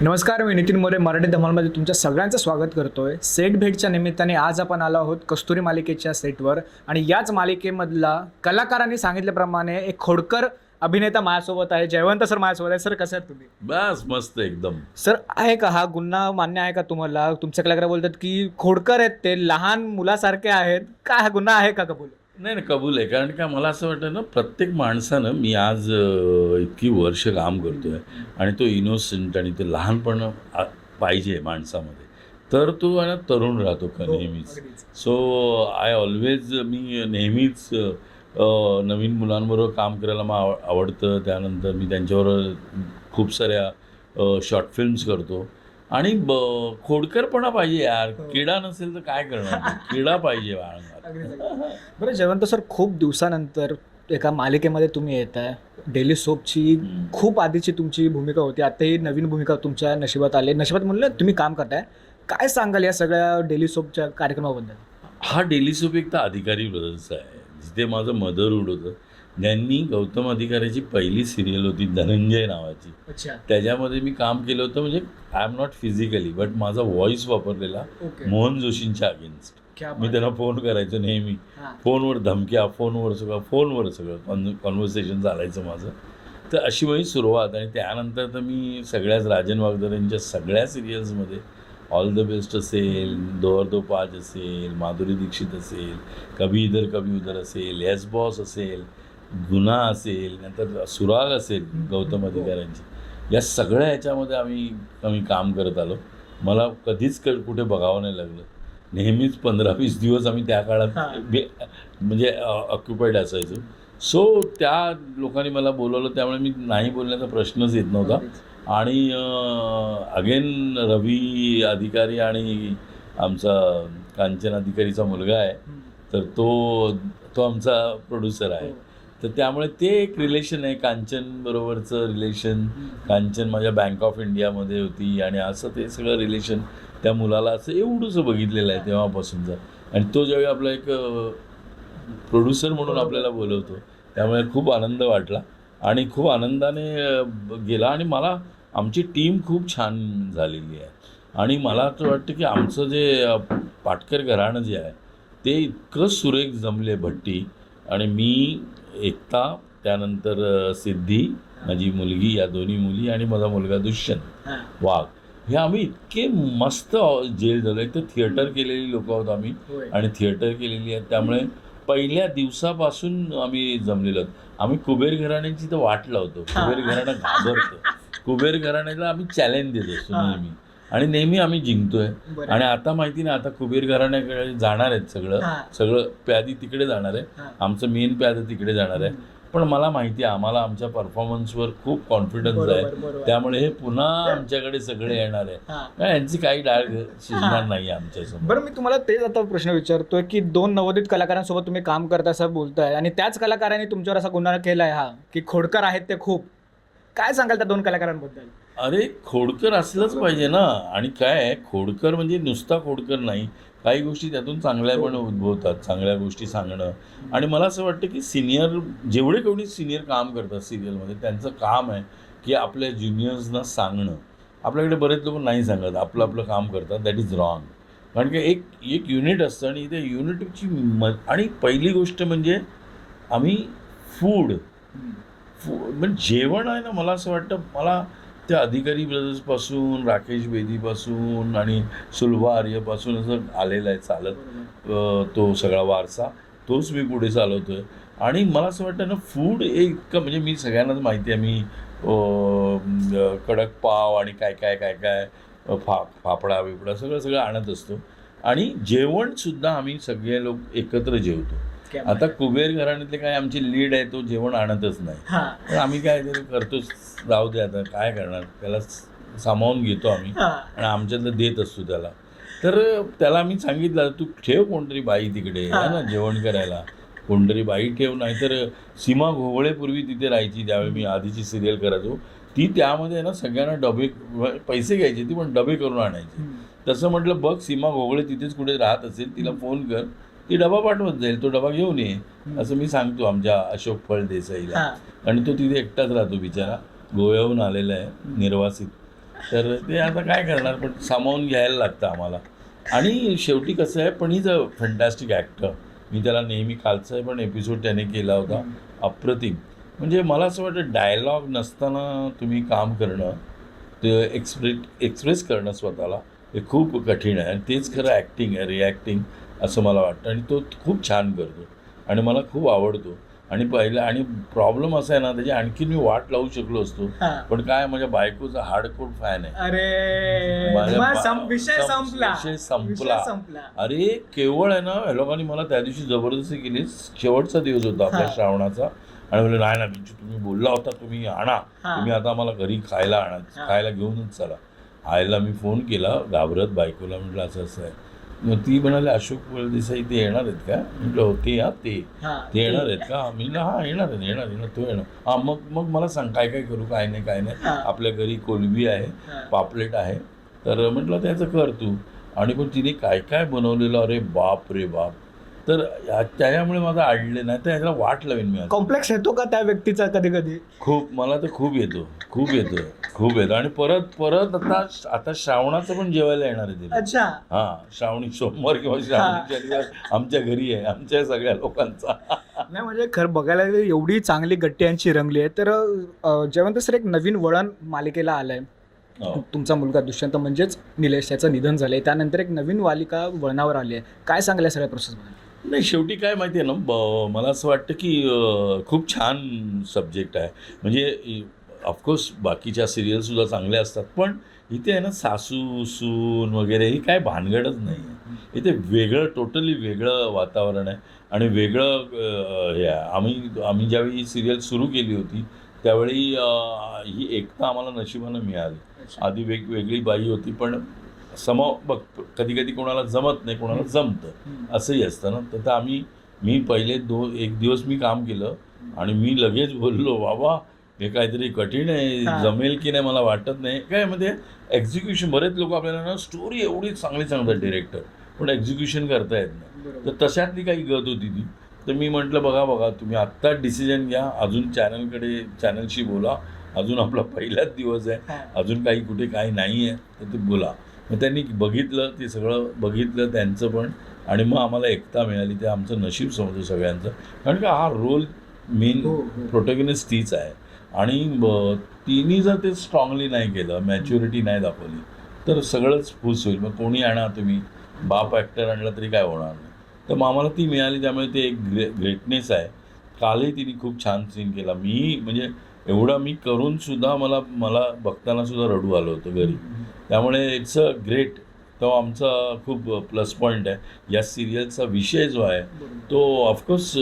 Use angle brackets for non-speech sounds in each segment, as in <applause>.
नमस्कार मी नितीन मोरे मराठी धमालमध्ये तुमच्या सगळ्यांचं स्वागत करतोय. सेट भेटच्या निमित्ताने आज आपण आलो आहोत कस्तुरी मालिकेच्या सेटवर. आणि याच मालिकेमधला कलाकारांनी सांगितल्याप्रमाणे एक खोडकर अभिनेता माझ्यासोबत आहे. जयवंत सर माझ्यासोबत आहे सर कसं आहेत तुम्ही? बस मस्त एकदम. सर आहे का हा गुन्हा? मान्य आहे का तुम्हाला? तुमचे कलाकार बोलतात की खोडकर आहेत ते. लहान मुलासारखे आहेत. काय हा गुन्हा आहे का कबूल? नाही नाही कबूल आहे. कारण का मला असं वाटतं ना प्रत्येक माणसानं मी आज अं, इतकी वर्ष काम करतोय आणि तो इनोसेंट आणि ते लहानपण आ- पाहिजे माणसामध्ये. तर तो आहे ना तरुण राहतो का नेहमीच. सो आय ऑलवेज मी नेहमीच अं, नवीन मुलांबरोबर काम करायला मला आव आवडतं. त्यानंतर मी त्यांच्याबरोबर खूप साऱ्या शॉर्ट फिल्म्स करतो. आणि ब खोडकरपणा पाहिजे यार. किडा नसेल तर काय करणार? <laughs> किडा पाहिजे बाळगात <laughs> बरं जयवंत सर खूप दिवसानंतर एका मालिकेमध्ये तुम्ही येत आहे डेली सोपची खूप आधीची तुमची भूमिका होती. आता ही नवीन भूमिका तुमच्या नशिबात आली. नशिबात म्हणलं तुम्ही काम करताय. काय सांगाल या सगळ्या डेली सोपच्या कार्यक्रमाबद्दल? हा डेली सोप एक तर अधिकारी ब्रदर्सचा आहे. जिथे माझं मदरहूड होतं. ज्यांनी गौतम अधिकाऱ्याची पहिली सिरियल होती धनंजय नावाची. अच्छा. त्याच्यामध्ये मी काम केलं होतं. म्हणजे I am not physically but माझा व्हॉइस वापरलेला मोहन जोशींच्या अगेन्स्ट मी त्यांना फोन करायचो नेहमी. हां. फोनवर धमक्या फोनवर सगळं फोनवर सगळं कॉन कॉन्व्हर्सेशन चालायचं माझं. तर अशी माझी सुरुवात आणि त्यानंतर तर मी सगळ्याच राजन वागदरेंच्या सगळ्या सिरियल्समध्ये ऑल द बेस्ट असेल दोर दो पाच असेल माधुरी दीक्षित असेल कभी इधर कभी उधर असेल येस बॉस असेल गुन्हा असेल नंतर सुराग असेल गौतम अधिकाऱ्यांची. या सगळ्या ह्याच्यामध्ये आम्ही आम्ही काम करत आलो. मला कधीच क कुठे बघावं नाही लागलं. नेहमीच पंधरा वीस दिवस आम्ही त्या काळात हां. म्हणजे ऑक्युपाईड असायचो. सो त्या लोकांनी मला बोलवलं. त्यामुळे मी नाही बोलण्याचा प्रश्नच येत नव्हता. आणि अगेन रवी अधिकारी आणि आमचा कांचन अधिकारीचा मुलगा आहे. तर तो तो आमचा प्रोड्युसर आहे. तर त्यामुळे ते एक रिलेशन आहे. कांचन बरोबरचं रिलेशन कांचन माझ्या बँक ऑफ इंडियामध्ये होती. आणि असं ते सगळं रिलेशन त्या मुलाला असं एवढंसं बघितलेलं आहे तेव्हापासूनचं आणि तो ज्यावेळी आपला एक प्रोड्युसर म्हणून आपल्याला बोलवतो त्यामुळे खूप आनंद वाटला. आणि खूप आनंदाने गेला. आणि मला आमची टीम खूप छान झालेली आहे. आणि मला असं वाटतं की आमचं जे पाटकर घराणं जे आहे ते इतकं सुरेख जमले भट्टी. आणि मी एकता त्यानंतर सिद्धी माझी मुलगी या दोन्ही मुली आणि माझा मुलगा दुष्यंत वाघ. हे आम्ही इतके मस्त जेल झालो. एक तर थिएटर केलेली लोक आहोत आम्ही आणि थिएटर केलेली आहे त्यामुळे पहिल्या दिवसापासून आम्ही जमलेलो आहोत. आम्ही कुबेर घराण्याची तर वाट लावतो. कुबेर घराणं घाबरतो. कुबेर घराण्याला आम्ही चॅलेंज देत असतो. नेहमी. आणि नेहमी आम्ही जिंकतोय. आणि आता माहिती नाही आता कुबेर घराण्याकडे जाणार आहेत सगळं. सगळं प्यादी तिकडे जाणार आहे. आमचं मेन प्याद तिकडे जाणार आहे. पण मला माहिती आहे आम्हाला आमच्या परफॉर्मन्सवर खूप कॉन्फिडन्स आहे. त्यामुळे हे पुन्हा आमच्याकडे सगळे येणार आहे. यांची काही डाळ शिजणार नाही आमच्यासमोर. बरं मी तुम्हाला तेच आता प्रश्न विचारतोय की दोन नवोदित कलाकारांसोबत तुम्ही काम करता असं बोलताय आणि त्याच कलाकारांनी तुमच्यावर असा गुन्हा केलाय हा की खोडकर आहेत ते खूप. काय सांगाल त्या दोन कलाकारांबद्दल? अरे खोडकर असलंच पाहिजे ना. आणि काय आहे, खोडकर म्हणजे नुसता खोडकर नाही. काही गोष्टी त्यातून चांगल्या पण उद्भवतात चांगल्या गोष्टी सांगणं. आणि मला असं वाटतं की सिनियर जेवढे केवढे सिनियर काम करतात सिरियलमध्ये त्यांचं काम आहे की आपल्या ज्युनियर्सना सांगणं. आपल्याकडे बरेच लोक नाही सांगत आपलं आपलं काम करतात दॅट इज रॉंग कारण की एक एक युनिट असतं आणि त्या युनिटची म आणि पहिली गोष्ट म्हणजे आम्ही फूड फू म्हणजे जेवण आहे ना मला असं वाटतं मला त्या अधिकारी ब्रदर्सपासून राकेश बेदीपासून आणि सुलभा आर्यपासून असं आलेला आहे चालत तो सगळा वारसा. तोच मी पुढे चालवतोय. आणि मला असं वाटतं ना फूड हे इतकं म्हणजे मी सगळ्यांनाच माहिती आहे मी कडक पाव आणि काय काय काय काय फा फाफडा बिफडा सगळं सगळं आणत असतो. आणि जेवणसुद्धा आम्ही सगळे लोक एकत्र जेवतो. आता कुबेर घराण्यातले काय आमची लीड आहे तो जेवण आणतच नाही. पण आम्ही काय तरी करतोच जाऊ दे आता काय करणार? त्याला सामावून घेतो आम्ही. आणि आमच्यातलं देत असतो त्याला. तर त्याला मी सांगितलं तू ठेव कोणतरी बाई तिकडे है. ना जेवण करायला. कोणतरी बाई ठेव नाहीतर सीमा घोगळे पूर्वी तिथे राहायची त्यावेळी मी आधीची सिरियल करायचो ती त्यामध्ये ना सगळ्यांना डबे पैसे घ्यायचे ती पण डबे करून आणायची. तसं म्हटलं बघ सीमा घोगळे तिथेच कुठे राहत असेल तिला फोन कर. ती डबा पाठवत जाईल तो डबा घेऊन ये. असं मी सांगतो आमच्या अशोक फळ देसाईला आणि तो तिथे एकटाच राहतो बिचारा. गोव्याहून आलेला आहे निर्वासित. तर ते आता काय करणार? पण सामावून घ्यायला लागतं आम्हाला. आणि शेवटी कसं आहे पण इज अ फंटॅस्टिक ॲक्टर मी त्याला नेहमी कालचा पण एपिसोड त्याने केला होता. अप्रतिम. म्हणजे मला असं वाटतं डायलॉग नसताना तुम्ही काम करणं ते एक्सप्रेस एक्सप्रेस करणं स्वतःला हे खूप कठीण आहे. आणि तेच खरं ॲक्टिंग आहे रिॲक्टिंग असं मला वाटतं. आणि तो खूप छान करतो. आणि मला खूप आवडतो. आणि पहिलं आणि प्रॉब्लेम असा आहे ना त्याची आणखी मी वाट लावू शकलो असतो. पण काय माझ्या बायकोचा हार्डकोर फॅन आहे. अरे विषय संपला. अरे केवळ आहे ना लोकांनी मला त्या दिवशी जबरदस्ती केली. शेवटचा दिवस होता आपल्या. श्रावणाचा. आणि म्हणलं नाही ना बिंचू तुम्ही बोलला होता तुम्ही आणा. तुम्ही आता मला घरी खायला आणा. खायला घेऊनच चला. आईला मी फोन केला घाबरत बायकोला. म्हटलं असं असं आहे. मग ती म्हणाली अशोक देसाई ते येणार आहेत का? म्हटलं हो ते हा ते ते येणार आहेत का? मी हा येणार आहेत येणार येणार तो येणार. हा मग मग मला सांग काय काय करू काय नाही काय नाही. आपल्या घरी कोलबी आहे. पापलेट आहे. तर म्हटलं त्याचं कर तू. आणि पण तिने काय काय बनवलेलं? अरे बाप रे बाप. तर त्याच्यामुळे माझं अडले नाही तर ह्याला वाट लावेन मी. कॉम्प्लेक्स येतो का त्या व्यक्तीचा कधी कधी खूप मला तर खूप येतो खूप येतो खूप येतो. आणि परत परत आता आता श्रावणाचं पण जेवायला येणार आहे ते. अच्छा. हा श्रावणी सोमवार किंवा श्रावणी शनिवार आमच्या घरी आहे आमच्या सगळ्या लोकांचा. नाही म्हणजे खरं बघायला एवढी चांगली गट्टी यांची रंगली आहे तर जेवण सर एक नवीन वळण मालिकेला आलंय. हो. तुमचा मुलगा दुष्यंत म्हणजेच निलेश याचं निधन झालंय. त्यानंतर एक नवीन मालिका वळणावर आली आहे. काय सांगल्या सगळ्या प्रोसेस नाही शेवटी काय माहिती आहे ना ब- मला असं वाटतं की खूप छान सब्जेक्ट आहे. म्हणजे ऑफकोर्स बाकीच्या सिरियलसुद्धा चांगल्या असतात पण इथे आहे ना सासू सून वगैरे ही काय भानगडच नाही आहे. इथे वेगळं टोटली वेगळं वातावरण आहे आणि वेगळं हे आहे. आम्ही आम्ही ज्यावेळी ही सिरियल सुरू केली होती त्यावेळी ही एकता आम्हाला नशिबानं मिळाली. आधी वेगवेगळी बाई होती पण सम बघ कधी कधी कोणाला जमत नाही कोणाला जमतं. असंही असतं ना. तर आम्ही मी पहिले दो एक दिवस मी काम केलं आणि मी लगेच बोललो बाबा हे काहीतरी कठीण आहे. जमेल की नाही मला वाटत नाही. काय म्हणजे एक्झिक्युशन बरेच लोक आपल्याला ना स्टोरी एवढी चांगली सांगतात डिरेक्टर पण एक्झिक्युशन करता येत नाही. तर तशातली काही गत होती ती. तर मी म्हटलं बघा बघा तुम्ही आत्ताच डिसिजन घ्या अजून चॅनलकडे चॅनलशी बोला. अजून आपला <laughs> पहिलाच दिवस आहे. अजून काही कुठे काही नाही आहे तर ते बोला. मग त्यांनी बघितलं ते सगळं बघितलं त्यांचं पण. आणि मग आम्हाला एकता मिळाली ते आमचं नशीब समजतो सगळ्यांचं. कारण का हा रोल मेन. प्रोटॅगनिस्ट तीच आहे. आणि तिने जर ते स्ट्रॉंगली नाही केलं मॅच्युरिटी नाही दाखवली तर सगळंच फूस होईल. मग कोणी आणा तुम्ही? बाप ॲक्टर आणला तरी काय होणार नाही. तर मग आम्हाला ती मिळाली त्यामुळे ते एक ग्रे ग्रेटनेस आहे. कालही तिने खूप छान सीन केला. मी म्हणजे एवढा मी करून सुद्धा मला मला बघताना सुद्धा रडू आलं होतं घरी. त्यामुळे इट्स अ ग्रेट तो आमचा खूप प्लस पॉईंट आहे. या सिरियलचा विषय जो आहे तो ऑफकोर्स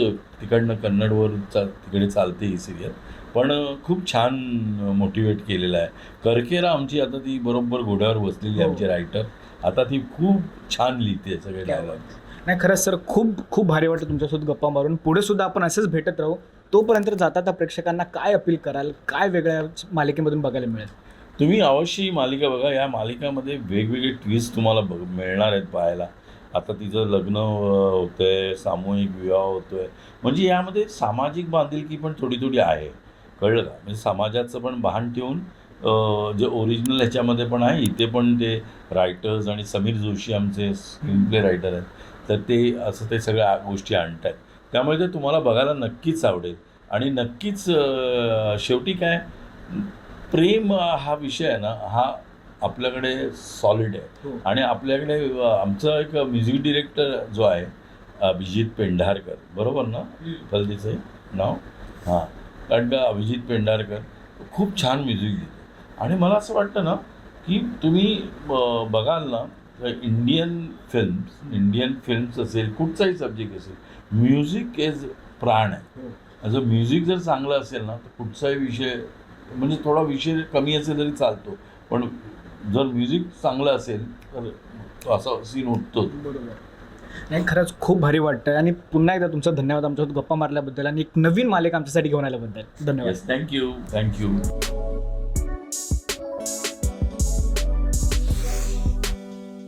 तिकडनं कन्नडवर चा तिकडे चालते ही सिरियल पण खूप छान मोटिवेट केलेलं आहे. करकेरा आमची आता ती बरोबर घोड्यावर बसलेली आहे हो. आमची रायटर आता ती खूप छान लिहिते सगळे डायलॉग नाही खरंच सर खूप खूप भारी वाटतं तुमच्यासोबत गप्पा मारून. पुढे सुद्धा आपण असेच भेटत राहू. तोपर्यंत जाता त्या प्रेक्षकांना काय अपील कराल काय वेगळ्या मालिकेमधून बघायला मिळेल? तुम्ही अवश्य ही मालिका बघा. या मालिकामध्ये वेगवेगळे ट्विस्ट तुम्हाला बघ मिळणार आहेत पाहायला. आता तिचं लग्न होतं आहे सामूहिक विवाह होतो आहे म्हणजे यामध्ये सामाजिक बांधिलकी पण थोडी थोडी आहे. कळलं का? म्हणजे समाजाचं पण भान ठेवून जे ओरिजिनल ह्याच्यामध्ये पण आहे इथे पण ते रायटर्स आणि समीर जोशी आमचे स्क्रीन प्ले रायटर आहेत. तर ते असं ते सगळ्या गोष्टी आणत आहेत त्यामुळे ते तुम्हाला बघायला नक्कीच आवडेल. आणि नक्कीच शेवटी काय? प्रेम हा विषय आहे ना हा आपल्याकडे सॉलिड आहे. हो. आणि आपल्याकडे आमचा एक म्युझिक डिरेक्टर जो आहे अभिजित पेंढारकर बरोबर ना? फलदीचं नाव? हां. कारण का अभिजित पेंढारकर खूप छान म्युझिक देते. आणि मला असं वाटतं ना की तुम्ही ब- बघाल ना इंडियन फिल्म्स इंडियन फिल्म्स असेल कुठचाही सब्जेक्ट असेल म्युझिक इज प्राण आहे. जर म्युझिक जर चांगलं असेल ना तर कुठचाही विषय म्हणजे थोडा विषय कमी असेल तरी चालतो. पण जर म्युझिक चांगलं असेल तर तो असा सीन उठतो नाही खरंच खूप भारी वाटतं आणि पुन्हा एकदा तुमचा धन्यवाद आमच्यासोबत गप्पा मारल्याबद्दल आणि एक नवीन मालिका आमच्यासाठी घेऊन आल्याबद्दल. धन्यवाद. Thank you thank you